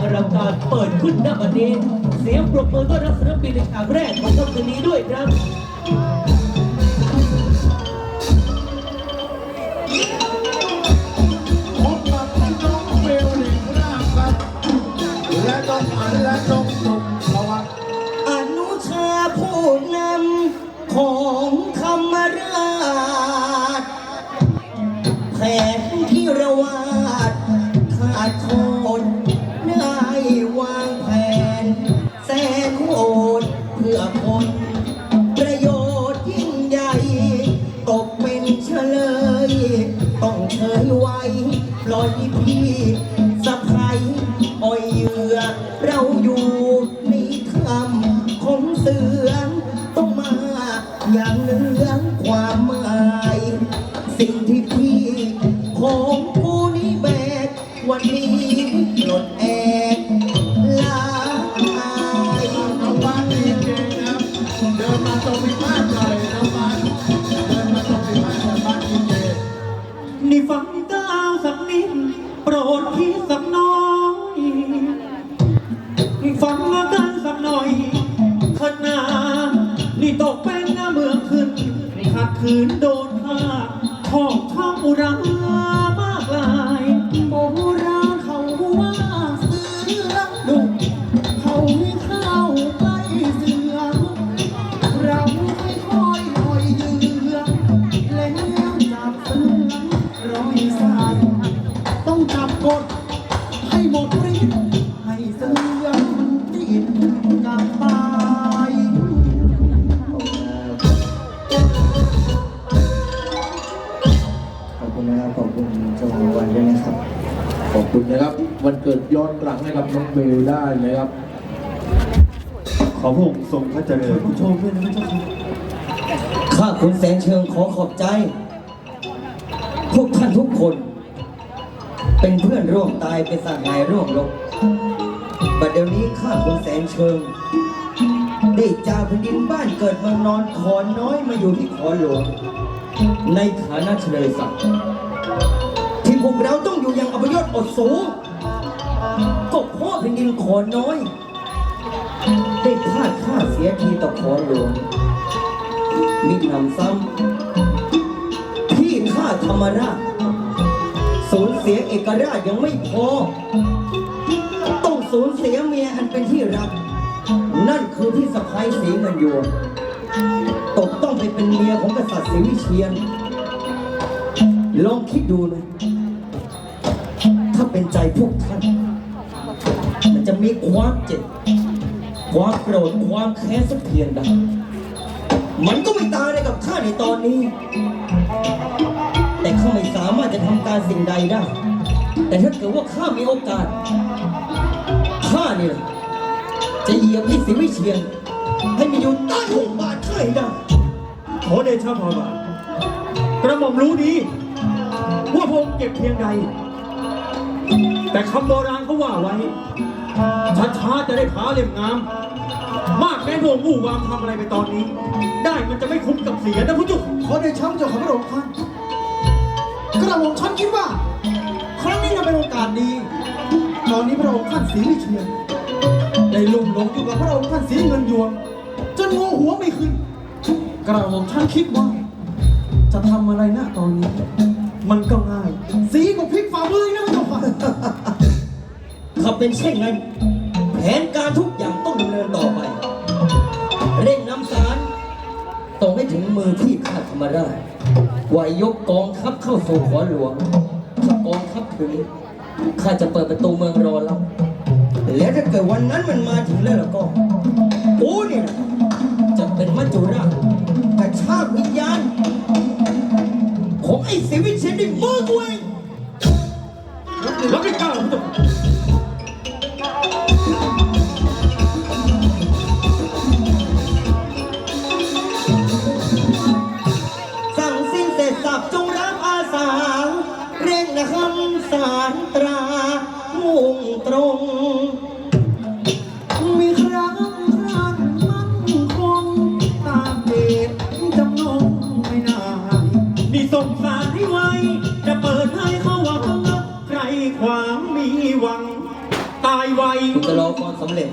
อลังการเปิดขึ้นณบัดนี้ เสียงปรบมือต้อนรับศิลปินในฉากแรกของค่ำคืนนี้ด้วยครับพบกับน้องเบลลิงร่างครับและน้องอันและน้องสุขสวัสดิ์อนุชาผู้นำของธรรมราชแผนที่ระวาดขาดคน เฉยไว้ปล่อยพี่สะพายอ่อยเหยื่อ เราอยู่ในคำของเสือต้องมาอย่างเหนือความหมาย สิ่งที่พี่ของผู้นี้แบกวันนี้ปลดแอ ฟังอาการสักหน่อยขนานี่ตกเป็นหน้าเมืองขึ้นขัดขืนโดนฆ่าของท้องอุรามากลายโบราณเขาว่าเสือดุเขาไม่เข้าใกล้เสือเราไม่ค่อยคอยยือแล้วจับเสือร้อยสายต้องจับกดให้หมดฤทธิ์ให้เสือ อบคุณนะครับ ขอบคุณเจ้าของวันด้วยนะครับ ขอบคุณนะครับ วันเกิดย้อนหลังให้กับน้องเบลได้นะครับ ขอพระองค์ทรงพระเจริญผู้ชมด้วยนะพระเจ้าค่ะข้าคุณแสงเชิงขอขอบใจ พวกท่านทุกคน เป็นเพื่อนร่วมตายเป็นสหายร่วมรบบัดเดี๋ยวนี้ข้าคุณแสงเชิง ได้จากแผ่นดินบ้านเกิดเมืองนอนขอน้อยมาอยู่ที่ขอหลวง ในฐานะเฉลยศักดิ์ที่พวกเราต้องอยู่อย่างอัปยศอดสูงก็เพราะแผ่นดินขอน้อย ได้พลาดค่าเสียทีต่อขอหลวงมิหนำซ้ำที่ข้าธรรมราชสูญเสียเอกราชยังไม่พอ ต้องสูญเสียเมียอันเป็นที่รัก นั่นคือที่สะพ้ายสีเงินยวง เป็นเมียของกษัตริย์ศรีวิเชียนลองคิดดูนะ ถ้าเป็นใจพวกท่าน มันจะมีความเจ็บ ความโกรธ ความแค้นสักเพียงใดมันก็ไม่ตายเลยกับข้าในตอนนี้ แต่ข้าไม่สามารถจะทำการสิ่งใดได้ แต่ถ้าเกิดว่าข้ามีโอกาส ข้าเนี่ยจะเหยียบพี่สิวิเชียน อเดชะพระบาทกระหม่อมรู้ดีว่าพระองค์เก็บเพียงใด แต่คำโบราณเขาว่าไว้ช้าๆจะได้ผาเหลี่ยมงาม มากแม้พระองค์มู่วามทำอะไรไปตอนนี้ ได้มันจะไม่คุ้มกับเสียนะพุทธเจุกขอเดชะเจ้าของพระองค์ท่านกระผมฉันคิดว่า ครั้งนี้จะเป็นโอกาสดี ตอนนี้พระองค์ท่านศรีวิเชียนได้ลุ่มหลงอยู่กับพระองค์ท่านศรีเงินยวงจนงงหัวไม่ขึ้น กระผมฉันคิดว่า จะทำอะไรนะตอนนี้ มันก็ง่าย สีก็พลิกฝ่ามือนะพระเจ้าค่ะถ้าเป็นเช่นนั้น แผนการทุกอย่างต้องดำเนินต่อไป เร่งนำสารส่งให้ถึงมือที่ข้าธรรมราชไหวยกกองทัพเข้าสู่ขอหลวงถ้ากองทัพถึงข้าจะเปิดประตูเมืองรอแล้วแล้วถ้าเกิดวันนั้นมันมาถึงแล้วแล้วก็ กูเนี่ย จะเป็นมัจจุราช ระชากวิญญาณของไอ้สิวิเชนด้วยมือกูเองแล้วไม่กล้าสั่งสิ้นเสร็จสับจงรับอาสา เร่งนะคำสารตรามุ่งตรง ส่งสารให้ไว จะเปิดให้เขาหวังใครความมีหวัง ตายไว กุตโลกรสำเร็จ